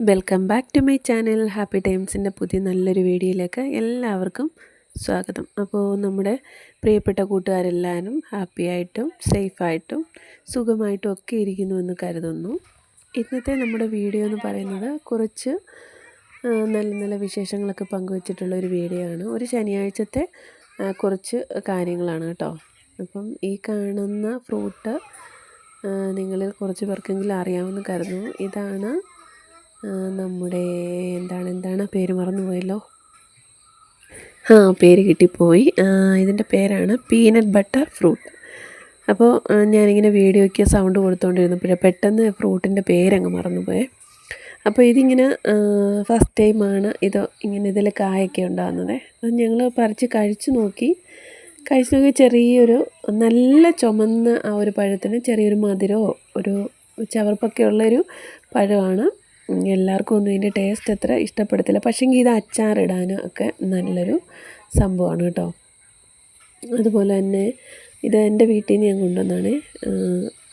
Welcome back to my channel happy ടൈംസിന്റെ പുതിയ നല്ലൊരു വീഡിയോയിലേക്ക് എല്ലാവർക്കും സ്വാഗതം. അപ്പോൾ നമ്മുടെ പ്രിയപ്പെട്ട കൂട്ടുകാരെല്ലാവരും ഹാപ്പിയായിട്ടും സേഫായിട്ടും സുഖമായിട്ടും ഒക്കെ ഇരിക്കുന്നുവെന്ന് കരുതുന്നു. ഇന്നത്തെ നമ്മുടെ വീഡിയോ എന്ന് പറയുന്നത് കുറച്ച് നല്ല നല്ല വിശേഷങ്ങളൊക്കെ പങ്കുവച്ചിട്ടുള്ള ഒരു വീഡിയോ ആണ്. ഒരു ശനിയാഴ്ചത്തെ കുറച്ച് കാര്യങ്ങളാണ് കേട്ടോ. അപ്പം ഈ കാണുന്ന ഫ്രൂട്ട് നിങ്ങളിൽ കുറച്ച് പേർക്കെങ്കിലും അറിയാമെന്ന് കരുതുന്നു. ഇതാണ് നമ്മുടെ എന്താണ് എന്താണ് പേര് മറന്നുപോയല്ലോ? ആ പേര് കിട്ടിപ്പോയി. ഇതിന്റെ പേരാണ് പീനട്ട് ബട്ടർ ഫ്രൂട്ട്. അപ്പോൾ ഞാനിങ്ങനെ വീഡിയോയ്ക്ക് സൗണ്ട് കൊടുത്തുകൊണ്ടിരുന്നപ്പോഴേ പെട്ടെന്ന് ഫ്രൂട്ടിന്റെ പേരങ്ങ് മറന്നുപോയേ. അപ്പോൾ ഇതിങ്ങനെ ഫസ്റ്റ് ടൈമാണ് ഇത് ഇങ്ങനെ ഇതിൽ കായൊക്കെ ഉണ്ടാകുന്നത്. അപ്പം ഞങ്ങൾ പറിച്ച് കഴിച്ചു നോക്കി. കഴിച്ചു നോക്കി ചെറിയൊരു നല്ല ചുമന്ന ആ ഒരു പഴത്തിന് ചെറിയൊരു മധുരമോ ഒരു ചവർപ്പൊക്കെ ഉള്ളൊരു പഴമാണ്. എല്ലാവർക്കും ഒന്നും ഇതിന്റെ ടേസ്റ്റ് അത്ര ഇഷ്ടപ്പെടത്തില്ല. പക്ഷേങ്കിൽ ഇത് അച്ചാറിടാനും ഒക്കെ നല്ലൊരു സംഭവമാണ് കേട്ടോ. അതുപോലെ തന്നെ ഇത് എന്റെ വീട്ടിൽ നിന്ന് ഞാൻ കൊണ്ടുവന്നതാണ്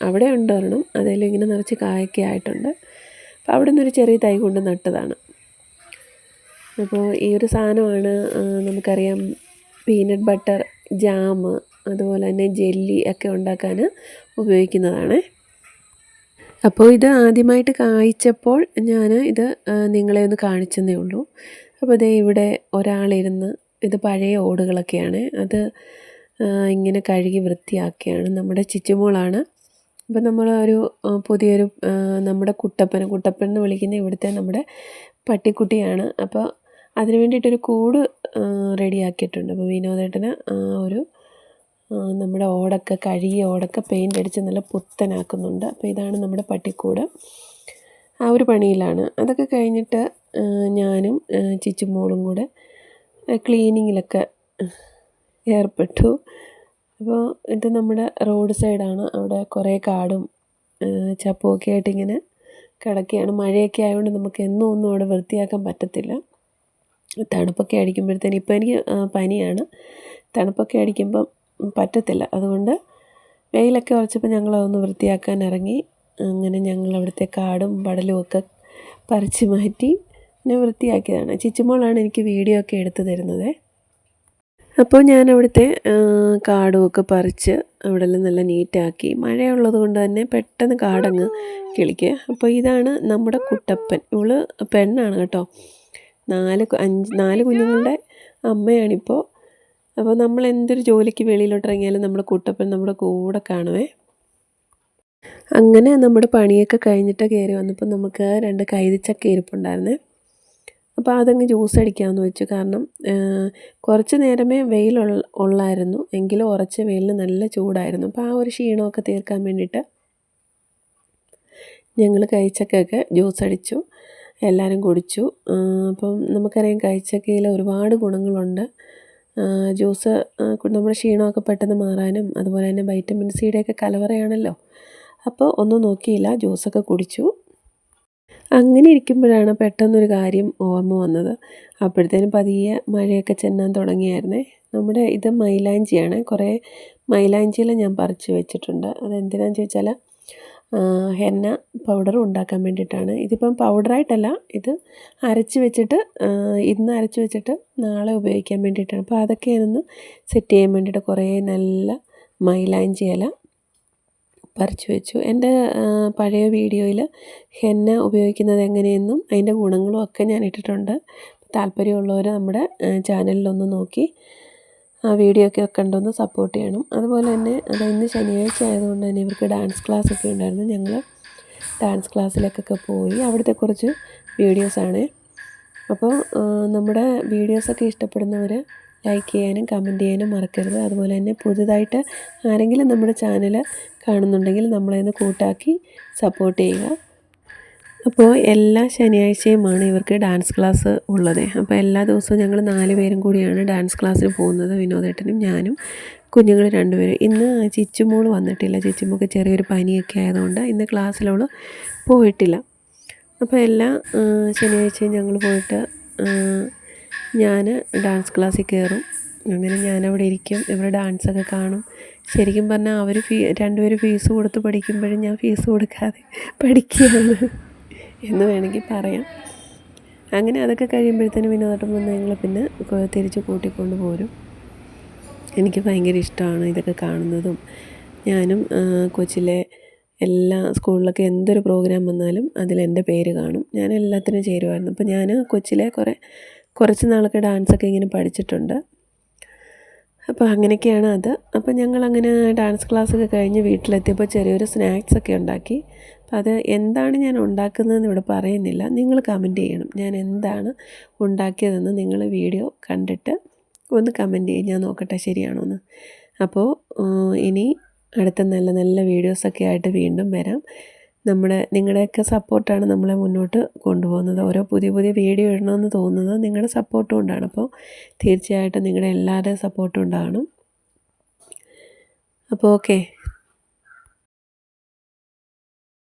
അവിടെ ഉണ്ട് ഒരെണ്ണം അതിൽ ഇങ്ങനെ നിറച്ച് കായൊക്കെ ആയിട്ടുണ്ട്. അപ്പോൾ അവിടെ നിന്നൊരു ചെറിയ തൈ കൊണ്ട് നട്ടതാണ്. അപ്പോൾ ഈ ഒരു സാധനമാണ് നമുക്കറിയാം പീനട്ട് ബട്ടർ ജാം അതുപോലെ തന്നെ ജെല്ലി ഒക്കെ ഉണ്ടാക്കാൻ ഉപയോഗിക്കുന്നതാണ്. അപ്പോൾ ഇത് ആദ്യമായിട്ട് കായ്ച്ചപ്പോൾ ഞാൻ ഇത് നിങ്ങളെ ഒന്ന് കാണിച്ചെന്നേ ഉള്ളൂ. അപ്പോൾ ദേ ഇവിടെ ഒരാളിരുന്ന് ഇത് പഴയ ഓടുകളൊക്കെയാണ്. അത് ഇങ്ങനെ കഴുകി വൃത്തിയാക്കിയാണ് നമ്മുടെ ചിച്ചുമോളാണ്. അപ്പോൾ നമ്മൾ ഒരു പുതിയൊരു നമ്മുടെ കുട്ടപ്പൻ കുട്ടപ്പൻ എന്ന് വിളിക്കുന്ന ഇവിടുത്തെ നമ്മുടെ പട്ടിക്കുട്ടിയാണ്. അപ്പോൾ അതിന് വേണ്ടിയിട്ടൊരു കൂട് റെഡിയാക്കിയിട്ടുണ്ട്. അപ്പോൾ വിനോദേട്ടന് ഒരു നമ്മുടെ ഓടൊക്കെ കഴുകിയ ഓടൊക്കെ പെയിന്റ് അടിച്ച് നല്ല പുത്തനാക്കുന്നുണ്ട്. അപ്പോൾ ഇതാണ് നമ്മുടെ പട്ടിക്കൂട്. ആ ഒരു പണിയിലാണ്. അതൊക്കെ കഴിഞ്ഞിട്ട് ഞാനും ചിച്ചുമോളും കൂടെ ക്ലീനിങ്ങിലൊക്കെ ഏർപ്പെട്ടു. അപ്പോൾ ഇത് നമ്മുടെ റോഡ് സൈഡാണ് അവിടെ കുറേ കാടും ചപ്പുമൊക്കെ ആയിട്ട് ഇങ്ങനെ കിടക്കുകയാണ്. മഴയൊക്കെ ആയതുകൊണ്ട് നമുക്ക് എന്നും ഒന്നും അവിടെ വൃത്തിയാക്കാൻ പറ്റത്തില്ല. തണുപ്പൊക്കെ അടിക്കുമ്പോഴത്തേന് ഇപ്പോൾ എനിക്ക് പനിയാണ്. തണുപ്പൊക്കെ അടിക്കുമ്പം പറ്റത്തില്ല. അതുകൊണ്ട് വെയിലൊക്കെ ഉറച്ചപ്പോൾ ഞങ്ങൾ അതൊന്ന് വൃത്തിയാക്കാൻ ഇറങ്ങി. അങ്ങനെ ഞങ്ങൾ അവിടുത്തെ കാടും പടലും ഒക്കെ പറിച്ച് മാറ്റി പിന്നെ വൃത്തിയാക്കിയതാണ്. ചിച്ചുമോളാണ് എനിക്ക് വീഡിയോ ഒക്കെ എടുത്തു തരുന്നത്. അപ്പോൾ ഞാൻ അവിടുത്തെ കാടുമൊക്കെ പറിച്ച് അവിടെ എല്ലാം നല്ല നീറ്റാക്കി. മഴയുള്ളത് കൊണ്ട് തന്നെ പെട്ടെന്ന് കാടങ്ങ് കിളിക്കുക. അപ്പോൾ ഇതാണ് നമ്മുടെ കുട്ടപ്പൻ. ഇവൾ പെണ്ണാണ് കേട്ടോ. നാല് അഞ്ച് നാല് കുഞ്ഞുങ്ങളുടെ അമ്മയാണിപ്പോൾ. അപ്പോൾ നമ്മൾ എന്തൊരു ജോലിക്ക് വെളിയിലോട്ട് ഇറങ്ങിയാലും നമ്മുടെ കുട്ടപ്പൻ നമ്മുടെ കൂടെ കാണുവേ. അങ്ങനെ നമ്മുടെ പണിയൊക്കെ കഴിഞ്ഞിട്ട് കയറി വന്നപ്പോൾ നമുക്ക് രണ്ട് കൈതിച്ചക്ക ഇരിപ്പുണ്ടായിരുന്നേ. അപ്പോൾ അതങ്ങ് ജ്യൂസ് അടിക്കാമെന്ന് വെച്ചു. കാരണം കുറച്ച് നേരമേ വെയിൽ ഉള്ളായിരുന്നു. എങ്കിലും ഉറച്ച വെയിലിന് നല്ല ചൂടായിരുന്നു. അപ്പോൾ ആ ഒരു ക്ഷീണമൊക്കെ തീർക്കാൻ വേണ്ടിയിട്ട് ഞങ്ങൾ കഴിച്ചക്കൊക്കെ ജ്യൂസ് അടിച്ചു. എല്ലാവരും കുടിച്ചു. അപ്പം നമുക്കറിയാം കഴിച്ചക്കയിൽ ഒരുപാട് ഗുണങ്ങളുണ്ട്. ജ്യൂസ് നമ്മുടെ ക്ഷീണമൊക്കെ പെട്ടെന്ന് മാറാനും അതുപോലെ തന്നെ വൈറ്റമിൻ സിയുടെയൊക്കെ കലവറയാണല്ലോ. അപ്പോൾ ഒന്നും നോക്കിയില്ല ജ്യൂസൊക്കെ കുടിച്ചു. അങ്ങനെ ഇരിക്കുമ്പോഴാണ് പെട്ടെന്നൊരു കാര്യം ഓർമ്മ വന്നത്. അപ്പോഴത്തേനും പതിയെ മഴയൊക്കെ ചെന്നാൻ തുടങ്ങിയായിരുന്നേ. നമ്മുടെ ഇത് മൈലാഞ്ചിയാണ്. കുറേ മൈലാഞ്ചിയിൽ ഞാൻ പറിച്ച് വെച്ചിട്ടുണ്ട്. അതെന്തിനാന്ന് ചോദിച്ചാൽ ഹെന്ന പൗഡർ ഉണ്ടാക്കാൻ വേണ്ടിയിട്ടാണ്. ഇതിപ്പം പൗഡറായിട്ടല്ല ഇത് അരച്ച് വെച്ചിട്ട് ഇന്ന് അരച്ച് വെച്ചിട്ട് നാളെ ഉപയോഗിക്കാൻ വേണ്ടിയിട്ടാണ്. അപ്പോൾ അതൊക്കെ സെറ്റ് ചെയ്യാൻ വേണ്ടിയിട്ട് കുറേ നല്ല മൈലാഞ്ചി ഇല പറിച്ചു വെച്ചു. എന്റെ പഴയ വീഡിയോയിൽ ഹെന്ന ഉപയോഗിക്കുന്നത് എങ്ങനെയെന്നും അതിന്റെ ഗുണങ്ങളും ഒക്കെ ഞാൻ ഇട്ടിട്ടുണ്ട്. താല്പര്യമുള്ളവർ നമ്മുടെ ചാനലിലൊന്ന് നോക്കി. വീഡിയോ ഒക്കെ കണ്ടൊന്ന് സപ്പോർട്ട് ചെയ്യണം. അതുപോലെ തന്നെ അത് ഇന്ന് ശനിയാഴ്ച ആയതുകൊണ്ട് തന്നെ ഇവർക്ക് ഡാൻസ് ക്ലാസ് ഒക്കെ ഉണ്ടായിരുന്നു. ഞങ്ങൾ ഡാൻസ് ക്ലാസ്സിലേക്കൊക്കെ പോയി അവിടുത്തെ കുറച്ച് വീഡിയോസാണ് അപ്പോൾ ആ, നമ്മുടെ വീഡിയോസൊക്കെ ഇഷ്ടപ്പെടുന്നവർ ലൈക്ക് ചെയ്യാനും കമന്റ് ചെയ്യാനും മറക്കരുത്. അതുപോലെ തന്നെ പുതുതായിട്ട് ആരെങ്കിലും നമ്മുടെ ചാനൽ കാണുന്നുണ്ടെങ്കിൽ നമ്മളെ ഒന്ന് കൂട്ടാക്കി സപ്പോർട്ട് ചെയ്യുക. അപ്പോൾ എല്ലാ ശനിയാഴ്ചയുമാണ് ഇവർക്ക് ഡാൻസ് ക്ലാസ് ഉള്ളത്. അപ്പോൾ എല്ലാ ദിവസവും ഞങ്ങൾ നാല് പേരും കൂടിയാണ് ഡാൻസ് ക്ലാസ്സിന് പോകുന്നത്. വിനോദേട്ടനും ഞാനും കുഞ്ഞുങ്ങൾ രണ്ടുപേരും. ഇന്ന് ചിച്ചുമോൾ വന്നിട്ടില്ല. ചിച്ചുമോൾക്ക് ചെറിയൊരു പനിയൊക്കെ ആയതുകൊണ്ട് ഇന്ന് ക്ലാസ്സിലവൾ പോയിട്ടില്ല. അപ്പോൾ എല്ലാ ശനിയാഴ്ചയും ഞങ്ങൾ പോയിട്ട് ഞാൻ ഡാൻസ് ക്ലാസ്സിൽ കയറും. അങ്ങനെ ഞാനവിടെ ഇരിക്കും. ഇവർ ഡാൻസൊക്കെ കാണും. ശരിക്കും പറഞ്ഞാൽ അവർ ഫീ രണ്ടുപേരും ഫീസ് കൊടുത്ത് പഠിക്കുമ്പോഴും ഞാൻ ഫീസ് കൊടുക്കാതെ പഠിക്കുകയാണ്. എന്ന് വേണമെങ്കിൽ പറയാം. അങ്ങനെ അതൊക്കെ കഴിയുമ്പോഴത്തേനും വിനോദം വന്ന് ഞങ്ങൾ പിന്നെ തിരിച്ച് കൂട്ടിക്കൊണ്ട് പോരും. എനിക്ക് ഭയങ്കര ഇഷ്ടമാണ് ഇതൊക്കെ കാണുന്നതും. ഞാനും കൊച്ചിലെ എല്ലാ സ്കൂളിലൊക്കെ എന്തൊരു പ്രോഗ്രാം വന്നാലും അതിൽ എന്റെ പേര് കാണും. ഞാൻ എല്ലാത്തിനും ചേരുമായിരുന്നു. അപ്പോൾ ഞാൻ കൊച്ചിലെ കുറേ കുറച്ച് നാളൊക്കെ ഡാൻസൊക്കെ ഇങ്ങനെ പഠിച്ചിട്ടുണ്ട്. അപ്പോൾ അങ്ങനെയൊക്കെയാണ് അത്. അപ്പോൾ ഞങ്ങളങ്ങനെ ഡാൻസ് ക്ലാസ്സൊക്കെ കഴിഞ്ഞ് വീട്ടിലെത്തിയപ്പോൾ ചെറിയൊരു സ്നാക്സൊക്കെ ഉണ്ടാക്കി. അപ്പോൾ അത് എന്താണ് ഞാൻ ഉണ്ടാക്കുന്നതെന്ന് ഇവിടെ പറയുന്നില്ല. നിങ്ങൾ കമന്റ് ചെയ്യണം. ഞാൻ എന്താണ് ഉണ്ടാക്കിയതെന്ന് നിങ്ങൾ വീഡിയോ കണ്ടിട്ട് ഒന്ന് കമന്റ് ചെയ്യും. ഞാൻ നോക്കട്ടെ ശരിയാണോ എന്ന്. അപ്പോൾ ഇനി അടുത്ത നല്ല നല്ല വീഡിയോസൊക്കെ ആയിട്ട് വീണ്ടും വരാം. നമ്മുടെ നിങ്ങളുടെയൊക്കെ സപ്പോർട്ടാണ് നമ്മളെ മുന്നോട്ട് കൊണ്ടുപോകുന്നത്. ഓരോ പുതിയ പുതിയ വീഡിയോ ഇടണമെന്ന് തോന്നുന്നത് നിങ്ങളുടെ സപ്പോർട്ട് കൊണ്ടാണ്. അപ്പോൾ തീർച്ചയായിട്ടും നിങ്ങളുടെ എല്ലാവരുടെയും സപ്പോർട്ടും ഉണ്ടാകണം അപ്പോൾ ഓക്കെ